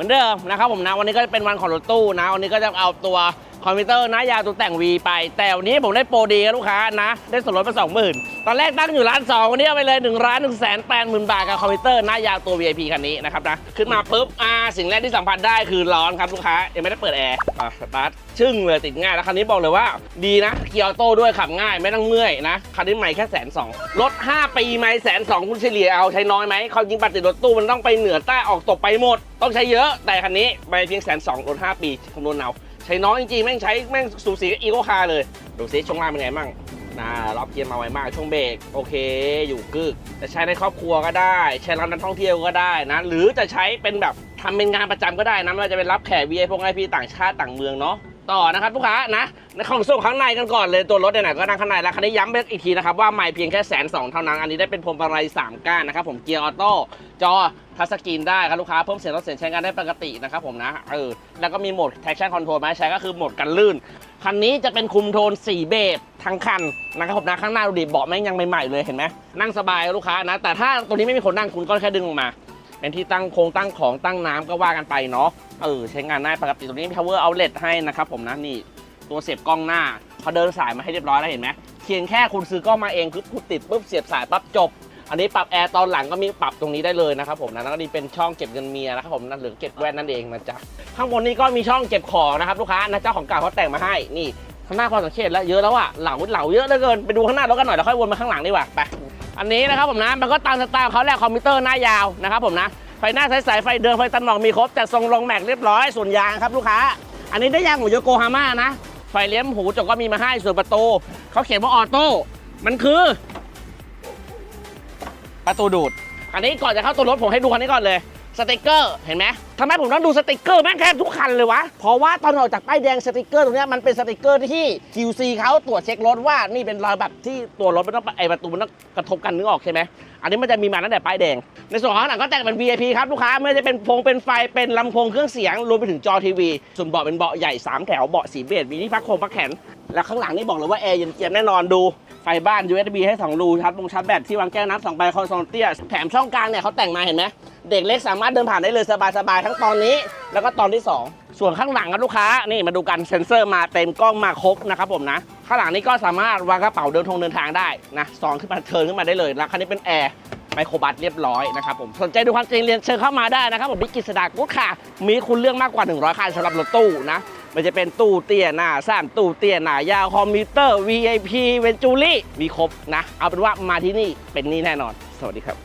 มือนเดิมนะครับผมนะวันนี้ก็จะเป็นวันของรถตู้นะวันนี้ก็จะเอาตัว คอมพิวเตอร์นะยาวตัวแต่ง V ไป แต่วันนี้ผมได้โปรดีกับลูกค้านะ ได้ส่วนลดไปสองหมื่นตอนแรกตั้งอยู่ร้านสองวันนี้เอาไปเลย1นึ่งล้านหนึ่งแสนแปดหมื่นบาทกับคอมพิวเตอร์นะยาวตัว VIP คันนี้นะครับนะ ขึ้นมาปุ๊บอ่าสิ่งแรกที่สัมผัสได้คือร้อนครับลูกค้ายังไม่ได้เปิดแอร์อะสตาร์ทชึ่งเลยติดง่ายแล้วคันนี้บอกเลยว่าดีนะเกียร์ออโต้ด้วยขับง่ายไม่ต้องเมื่อยนะคันนี้ใหม่แค่แสนสองรถ5ปีไหมแสนสองคุณเฉลี่ยเอาใช้น้อยไหมเขาจริงปฏิดรถตู้มันต้องไปเหนือใต้ออกตกไปหมด ต้องใช้เยอะแต่คันนี้ไปเพียงแสนสองรถ5ปีคำนวณเอา ช้น้อยจริงๆแม่งใช้แม่งสูสีกับอีโคคาร์เลยดูซิช่วงล่างเป็นไงมั่งนะรอบเกียร์มาไวมากช่วงเบรกโอเค อยู่กึกจะใช้ในครอบครัวก็ได้ ใช้รับนักท่องเที่ยวก็ได้นะ หรือจะใช้เป็นแบบทำเป็นงานประจำก็ได้นะไม่ว่าจะเป็นรับแขกวีไอพวกไอพีต่างชาติต่างเมืองเนาะ ต่อนะครับลูกค้านะในของส่วนข้างในกันก่อนเลยตัวรถเนี่ยนะก็นั่งข้างในแล้วคันนี้ย้ำอีกทีนะครับว่าไม่เพียงแค่แสนสองเท่านั้นอันนี้ได้เป็นพวงมาลัย3ก้านนะครับผมเกียร์ออโต้จอทัชสกรีนได้ครับลูกค้าเพิ่มเสียงลดเสียงใช้งานได้ปกตินะครับผมนะเออแล้วก็มีโหมด traction control มาใช้ก็คือโหมดกันลื่นคันนี้จะเป็นคุมโทนสีเบจทั้งคันนะครับผมนะข้างหน้าดูดิเบาะแม่งยังใหม่ๆเลยเห็นไหมนั่งสบายลูกค้านะ แต่ถ้าตัวนี้ไม่มีคนนั่งคุณก็แค่ดึงลงมา เป็นที่ตั้งโครงตั้งของตั้งน้ำก็ว่ากันไปเนาะเออใช้งานได้ปกติตรงนี้มี power outlet ให้นะครับผมนะนี่ตัวเสียบกล้องหน้าเขาเดินสายมาให้เรียบร้อยแล้วเห็นไหมเพียงแค่คุณซื้อกล้องมาเองคือคุณติดปุ๊บเสียบสายปั๊บจบ อันนี้ปรับแอร์ตอนหลังก็มีปรับตรงนี้ได้เลยนะครับผมนะแล้วก็นี่เป็นช่องเก็บเงินเมียนะครับผมนั่นหรือเก็บแว่นนั่นเองนะจ๊ะข้างบนนี้ก็มีช่องเก็บของนะครับลูกค้านะเจ้าของเก่าเขาแต่งมาให้นี่ข้างหน้าพอสังเกตแล้วเยอะแล้วอะเหลาเหลาเยอะเหลือเกินไปดูข้างหน้ารถกันหน่อยแล้วค่อยวนมาข้างหลังดีกว่าไป อันนี้นะครับผมนะมันก็ตามสไตล์เขาแหละคอมพิวเตอร์หน้ายาวนะครับผมนะไฟหน้าใสๆไฟเดินไฟตันหมอกมีครบแต่ทรงลงแม็กเรียบร้อยส่วนยางครับลูกค้า อันนี้ได้ยางของโยโกฮาม่านะ ไฟเลี้ยมหูจกก็มีมาให้ส่วนประตูเขาเขียนว่าออโต้มันคือ ประตูดูด อันนี้ก่อนจะเข้าตัวรถผมให้ดูคันนี้ก่อนเลย สติกเกอร์เห็นไหมทำไมผมต้องดูสติกเกอร์แม่งแทบทุกคันเลยวะ เพราะว่าตอนออกจากป้ายแดงสติกเกอร์ตรงนี้มันเป็นสติกเกอร์ที่ QC เขาตรวจเช็ครถว่านี่เป็นรอยแบบที่ตัวรถมันต้องไอประตูมันต้องกระทบกันนึกออกใช่ไหมอันนี้มันจะมีมาตั้งแต่ป้ายแดง ในส่วนของหลังก็แต่งเป็น VIP ครับลูกค้าไม่ว่าจะเป็นพงเป็นไฟเป็นลำโพงเครื่องเสียงรวมไปถึงจอทีวีส่วนเบาะเป็นเบาะใหญ่สามแถวเบาะสีเบจมีที่พักโครงพักแขนแล้วข้างหลังนี่บอกเลยว่าแอร์เย็นเจี๊ยบแน่นอนดูไฟบ้าน USB ให้2รูชาร์จบงชาร์จแบตที่วางแก้วน้ำสองใบคอนโซลเตี้ยแถมช่องกลางเนี่ยเขาแต่งมาเห็นไหม เด็กเล็กสามารถเดินผ่านได้เลยสบายๆทั้งตอนนี้ แล้วก็ตอนที่ 2 ส่วนข้างหลังครับลูกค้านี่มาดูกันเซ็นเซอร์มาเต็มกล้องมาครบนะครับผมนะข้างหลังนี้ก็สามารถวางกระเป๋าเดินทงเดินทางได้นะสองขึ้นมาเทินขึ้นมาได้เลยแล้วคันนี้เป็นแอร์ไมโครบัสเรียบร้อยนะครับผมสนใจดูความจริงเรียนเชิญเข้ามาได้นะครับผมพิกิจสดากุ๊ดค่ะ มีคุณเลือกมากกว่า 100คันสำหรับรถตู้นะมันจะเป็นตู้เตี้ยหน้าสั้นตู้เตี้ยหน้ายาวคอมพิวเตอร์ VIP เวนจูรี่มีครบนะ เอาเป็นว่ามาที่นี่เป็นนี่แน่นอน สวัสดีครับ